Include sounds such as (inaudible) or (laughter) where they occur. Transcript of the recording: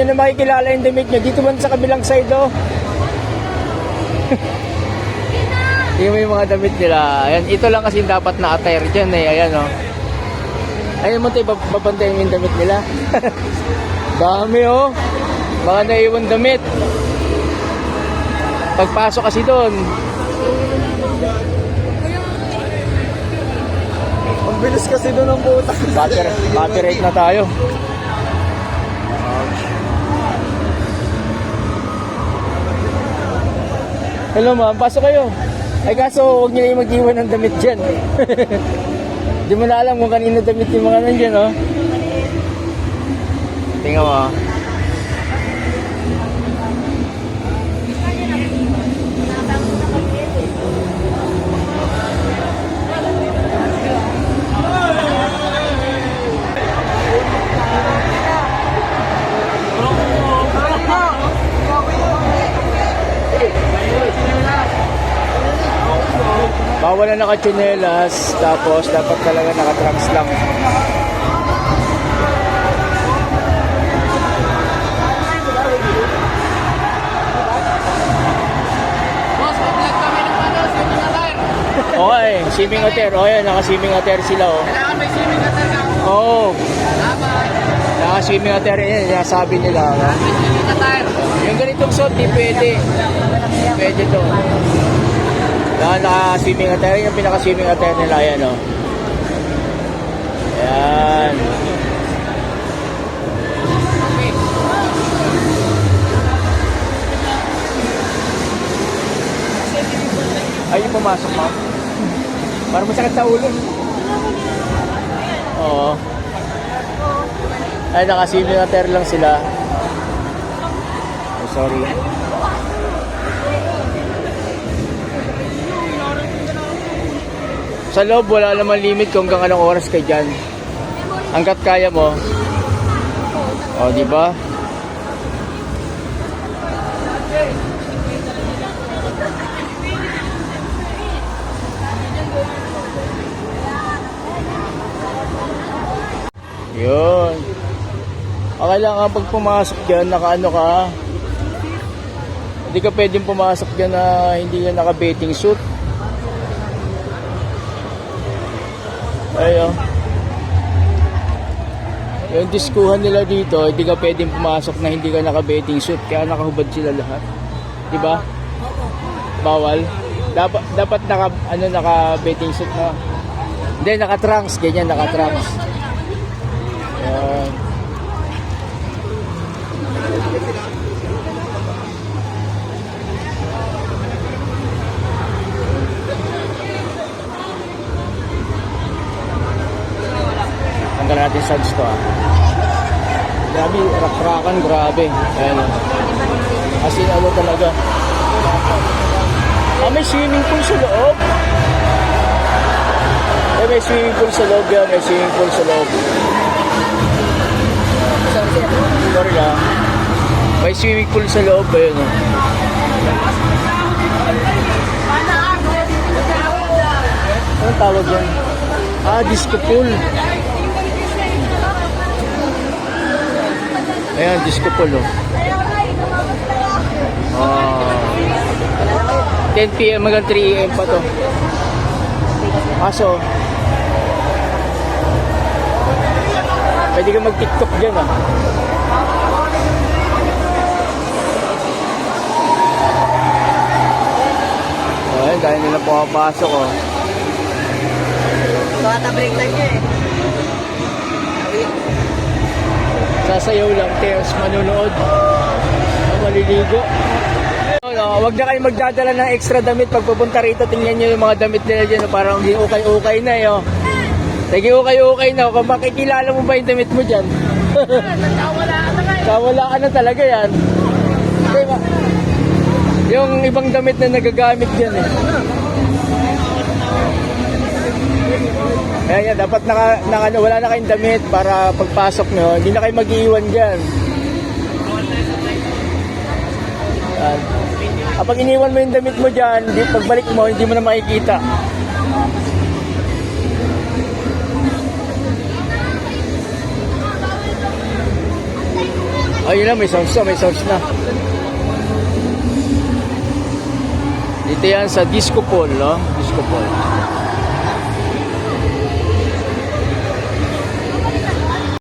nyo na makikilala yung damit nyo. Dito man sa kabilang side, oh. Yung mga damit nila. Ayan, ito lang kasi dapat na-attire dyan eh. Ayan, oh. Ayun mo tayo, babantayin mo yung damit nila. (laughs) Dami, oh. Mga naiwan damit. Pagpasok kasi doon, Ang bilis kasi doon ang puta. Butter, butter rate na tayo. Hello ma'am, pasok kayo. Ay kaso huwag niyo yung mag-iwan ng damit dyan. (laughs) Di mo na alam kung kanino damit yung mga nandyan, oh. Tingnan mo, Bawal na nakachinelas, tapos dapat talaga nakatrunks lang. Okay, swimming attire. Oh, yan, naka-swimming attire sila, oh. Kailangan may swimming attire ka. Oo, oh, Tama. naka-swimming attire yan, sinasabi nila. oh. Yung ganitong suit, di pwede. Pwede to. Yan, naka-swimming attire. Yung pinaka-swimming attire nila, yan, oh. Yan. Ay, yung pumasok, ma'am. Parang masakit sa ulo. Oo. Ay, naka-swimming attire lang sila. Oh, sorry. Sa loob, wala naman limit kung hanggang anong oras ka dyan. Hanggat kaya mo. O, di ba? Yun. Okay lang nga pag pumasok dyan, nakaano ka. Hindi ka pwedeng pumasok dyan na hindi ka naka-bathing suit. Ay, oh. Yung diskuhan nila dito, hindi ka pwedeng pumasok na hindi ka naka-bathing suit. Kaya nakahubad sila lahat. Di ba? Bawal. Dapat dapat naka ano naka-bathing suit na. Hindi naka-trunks, ganyan naka-trunks. Yan. Sa to ah. Grabe, rakrakan, grabe. Ayan o. As in, ano talaga. Ah, may swimming pool sa loob. Eh, may swimming pool sa loob yan. May swimming pool sa loob. Sorry lang. May swimming pool sa loob. Ayun o. Anong tawag yan? Ah, disco pool. Ayan, disco pool oh. Ah. 10 p.m. hanggang 3 a.m. pa to. Kaso, pwede ka mag-tiktok dyan ah. Ayan, dahil nila pumapasok oh. Bata break niya eh. Sasayaw lang, tears, manunood. Ah, maliligo. No, wag na kayo magdadala ng extra damit pag pupunta rito. Tingnan nyo yung mga damit nila dyan. oh, Parang hindi ukay-ukay na eh. Oh. Sige, ukay-ukay na. Kung makikilala mo ba yung damit mo dyan? (laughs) Nagkawala ka na talaga yan. Diba? Yung ibang damit na nagagamit dyan eh. Kaya yan, dapat naka, naka, wala na kayong damit para pagpasok nyo, hindi na kayo mag-iwan dyan. Yan. Kapag iniwan mo yung damit mo dyan, di, pagbalik mo, hindi mo na makikita. Ayun na, may sounds na, may sounds na. Dito yan sa Disco Pool, no? Disco Pool.